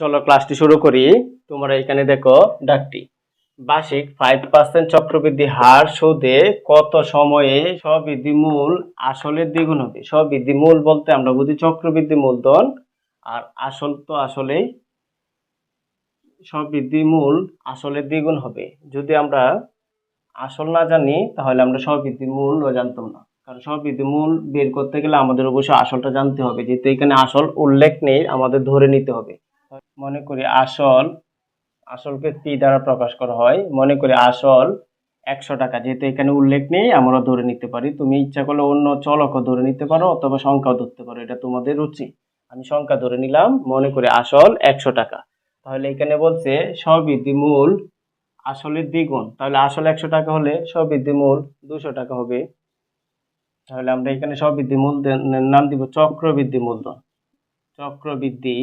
চলো ক্লাসটি শুরু করি। তোমরা এখানে দেখো ডাকটি। বার্ষিক ফাইভ পার্সেন্ট চক্রবৃদ্ধি হার সুদে কত সময়ে স্ববৃদ্ধি মূল আসলের দ্বিগুণ হবে? স্ববৃদ্ধি মূল বলতে আমরা বুঝি চক্রবৃদ্ধি মূলধন। আর আসল তো আসলেই স্ববৃদ্ধি মূল আসলের দ্বিগুণ হবে। যদি আমরা আসল না জানি, তাহলে আমরা স্ববৃদ্ধি মূল জানতাম না। কারণ স্ববৃদ্ধি মূল বের করতে গেলে আমাদের অবশ্যই আসলটা জানতে হবে। যেহেতু এখানে আসল উল্লেখ নেই, আমাদের ধরে নিতে হবে। মনে করি আসল, আসলকে পি দ্বারা প্রকাশ করা হয়। মনে করি আসল একশো টাকা। যেহেতু এখানে উল্লেখ নেই, আমরা ধরে নিতে পারি। তুমি ইচ্ছা করলে অন্য চলকও ধরে নিতে পারো অথবা সংখ্যাও ধরতে পারো। এটা তোমাদের রুচি। আমি সংখ্যা ধরে নিলাম, মনে করি আসল একশো টাকা। তাহলে এখানে বলছে স্ববৃদ্ধি মূল আসলের দ্বিগুণ। তাহলে আসল একশো টাকা হলে স্ববৃদ্ধি মূল দুশো টাকা হবে। তাহলে আমরা এখানে স্ববৃদ্ধি মূল নাম দিব চক্রবৃদ্ধি মূলধন চক্রবৃদ্ধি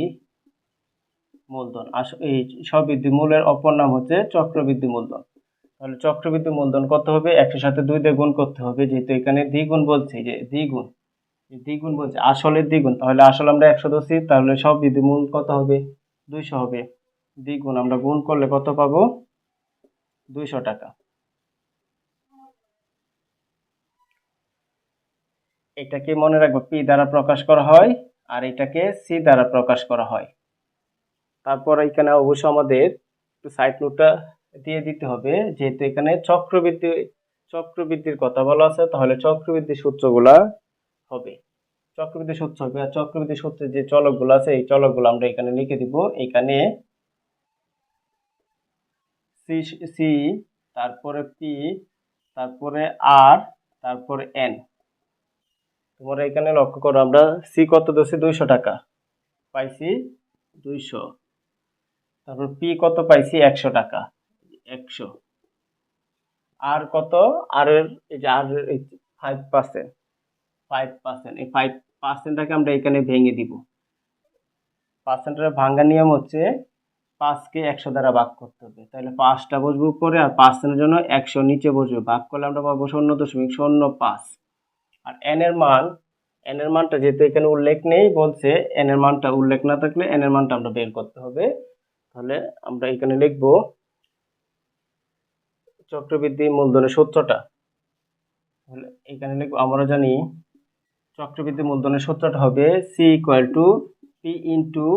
মূলধন। এই স্ববৃদ্ধি মূলের অপর নাম হচ্ছে চক্রবৃদ্ধি মূলধন। তাহলে চক্রবৃদ্ধি মূলধন কত হবে? একশোর সাথে দুই দিয়ে গুণ করতে হবে। যেহেতু এখানে দ্বিগুণ বলছে, যে দ্বিগুণ দ্বিগুণ বলছে, আসলের দ্বিগুণ। তাহলে আসলে আমরা একশো ধরছি, তাহলে স্ববৃদ্ধি মূল কত হবে? দুইশো হবে। দ্বিগুণ আমরা গুণ করলে কত পাবো? দুইশো টাকা। এটাকে মনে রাখব, পি দ্বারা প্রকাশ করা হয় আর এটাকে সি দ্বারা প্রকাশ করা হয়। তারপর এখানে অবশ্য আমাদের একটু সাইড নোটটা দিয়ে দিতে হবে, যেহেতু এখানে চক্রবৃদ্ধি, চক্রবৃদ্ধির কথা বলা আছে, তাহলে চক্রবৃদ্ধি সূত্রগুলা হবে। চক্রবৃদ্ধি সূত্র হবে, আর চক্রবৃদ্ধি সূত্রের যে চলকগুলো আছে, এই চলকগুলো আমরা এখানে লিখে দিব। এখানে সি সি তারপরে পি তারপরে আর তারপরে এন তোমরা এখানে লক্ষ্য করো, আমরা সি কত দিচ্ছি দুইশো টাকা। পাইছি দুইশো। তারপর পি কত পাইছি? একশো টাকা। একশো। আর কত? আর এর, এই যে আর ফাইভ পার্সেন্ট ফাইভ পার্সেন্ট এই ফাইভ পার্সেন্টটাকে আমরা এখানে ভেঙে দিব। পার্সেন্টের ভাঙ্গা নিয়ম হচ্ছে পাঁচকে একশো দ্বারা ভাগ করতে হবে। তাহলে পাঁচটা বসবে উপরে আর পার্সেন্টের জন্য একশো নিচে বসবে। ভাগ করলে আমরা পাবো শূন্য দশমিক শূন্য পাঁচ। আর এন এর মান এন এর মানটা যেহেতু এখানে উল্লেখ নেই, বলছে এন এর মানটা উল্লেখ না থাকলে এন এর মানটা আমরা বের করতে হবে। তাহলে আমরা এখানে লিখব চক্রবৃদ্ধি মূলধনের সূত্রটা। তাহলে এখানে লিখব, আমরা জানি চক্রবৃদ্ধি মূলধনের সূত্রটা হবে C equal to P into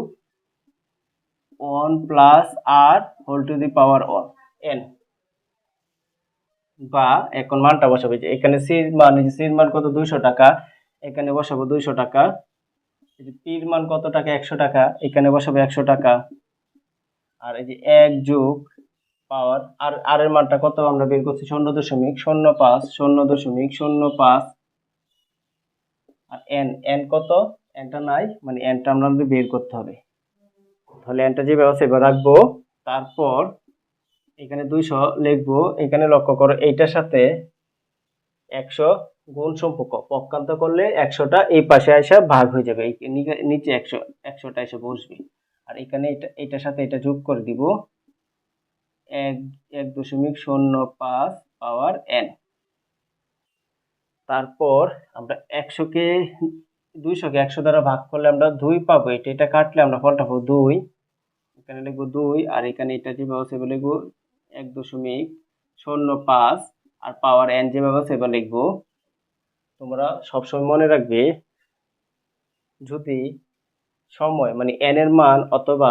one plus R whole to the power one N বা এখন মানটা বসাবে যে এখানে সির মান সির মান কত? দুইশো টাকা। এখানে বসাবো দুইশো টাকা। পির মান কত টাকা? একশো টাকা। এখানে বসাবো একশো টাকা। আর এই যে এক যোগ পাওয়ার, আর আর এর মানটা কত আমরা বের করছি? শূন্য দশমিক, শূন্য পাঁচ, শূন্য দশমিক, শূন্য পাঁচ। আর এন এন কত? এনটা নাই মানে এনটা আমরা বের করতে হবে। তাহলে এনটা যে ব্যবস্থা রাখব। তারপর এখানে দুইশো লিখব, এখানে লক্ষ্য করো, এইটার সাথে একশো গুণ সম্পর্ক। পক্ষান্ত করলে একশোটা এই পাশে এসে ভাগ হয়ে যাবে। নিচে একশো, একশোটা এসে বসবে। আর এখানে এটা, এটার সাথে এটা যোগ করে দিব এক এক দশমিক শূন্য পাঁচ পাওয়ার এন তারপর আমরা একশোকে, দুইশোকে একশো দ্বারা ভাগ করলে আমরা দুই পাবো। এটা এটা কাটলে আমরা ফলটা পাবো দুই। এখানে লিখব দুই, আর এখানে এটা যেভাবে এবার লিখব এক দশমিক শূন্য পাঁচ, আর পাওয়ার এন যেভাবে এবার লিখব। তোমরা সবসময় মনে রাখবে, যদি সময় মানে এন এর মান অথবা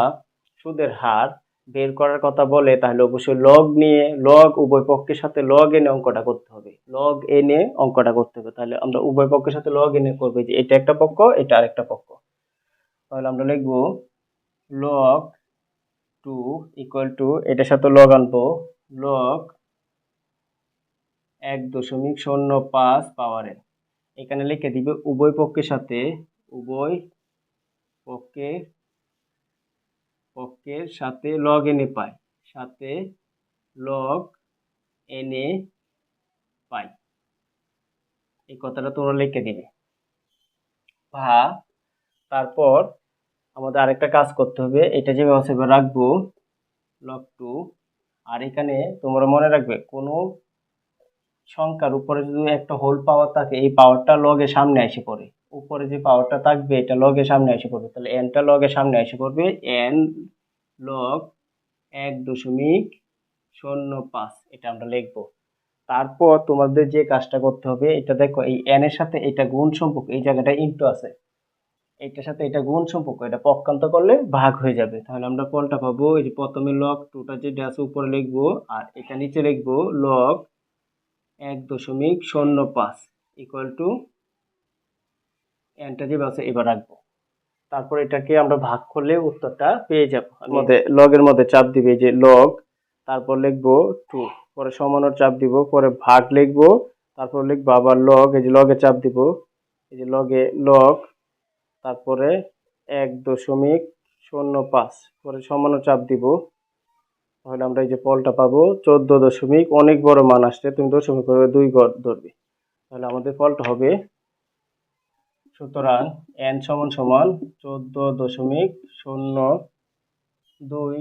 সুদের হার বের করার কথা বলে, তাহলে অবশ্যই লগ নিয়ে লগ উভয় পক্ষের সাথে লগ এনে অঙ্কটা করতে হবে। লগ এনে অঙ্কটা করতে হবে। তাহলে আমরা উভয় পক্ষের সাথে লগ এনে করব। যে এটা একটা পক্ষ, এটা আরেকটা পক্ষ। তাহলে আমরা লিখব লগ টু ইকুয়াল টু এটার সাথে লগ আনব। লগ এক দশমিক শূন্য পাঁচ পাওয়ারের এখানে লিখে দিবে উভয় পক্ষের সাথে উভয় পক্ষের পক্ষের সাথে লগ এনে পাই। সাথে লগ এনে পাই। এই কথাটা তোমরা লিখে দিবে। ভা তারপর আমাদের আরেকটা কাজ করতে হবে। এটা যে ব্যবস্থা রাখব লগ টু আর এখানে তোমরা মনে রাখবে, কোনো সংখ্যার উপরে যদি একটা হোল পাওয়ার থাকে, এই পাওয়ারটা লগের সামনে এসে পড়ে। উপরে যে পাওয়ারটা থাকবে, এটা লগের সামনে এসে পড়বে। তাহলে এনটা লগের সামনে এসে পড়বে। এন লগ এক দশমিক শূন্য পাঁচ, এটা আমরা লিখব। তারপর তোমাদের যে কাজটা করতে হবে, এটা দেখো, এই এন এর সাথে এটা গুণ সম্পর্ক, এই জায়গাটা ইন্টু আছে। এটার সাথে এটা গুণ সম্পর্ক, এটা পক্ষান্ত করলে ভাগ হয়ে যাবে। তাহলে আমরা ফলটা পাবো? এই যে প্রথমে লগ টুটা যেটা আছে, উপরে লিখব, আর এটা নিচে লিখব লগ এক দশমিক শূন্য পাঁচ ইকুয়াল টু এনটা যে এবার রাখব। তারপর এটাকে আমরা ভাগ করলে উত্তরটা পেয়ে যাব। মধ্যে লগের মধ্যে চাপ দিবে যে লগ তারপর লিখব টু পরে সমানোর চাপ দিব, পরে ভাগ লিখব, তারপর লিখব আবার লগ এই যে লগে চাপ দিব, এই যে লগে লগ তারপরে এক দশমিক শূন্য পাঁচ, পরে সমানোর চাপ দিব। তাহলে আমরা এই যে ফলটা পাবো, চোদ্দ দশমিক, অনেক বড় মান আসছে, তুমি দশমিক করে দুই ঘর ধরবে। তাহলে আমাদের ফলটা হবে সুতরাং এন সমান সমান চোদ্দ দশমিক শূন্য দুই,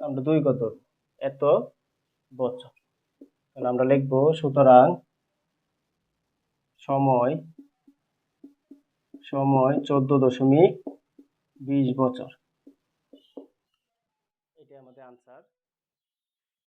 আমরা দুই কত? এত বছর। তাহলে আমরা লিখব সুতরাং সময় সময় চোদ্দ দশমিক বিশ বছর। এটাই আমাদের আনসার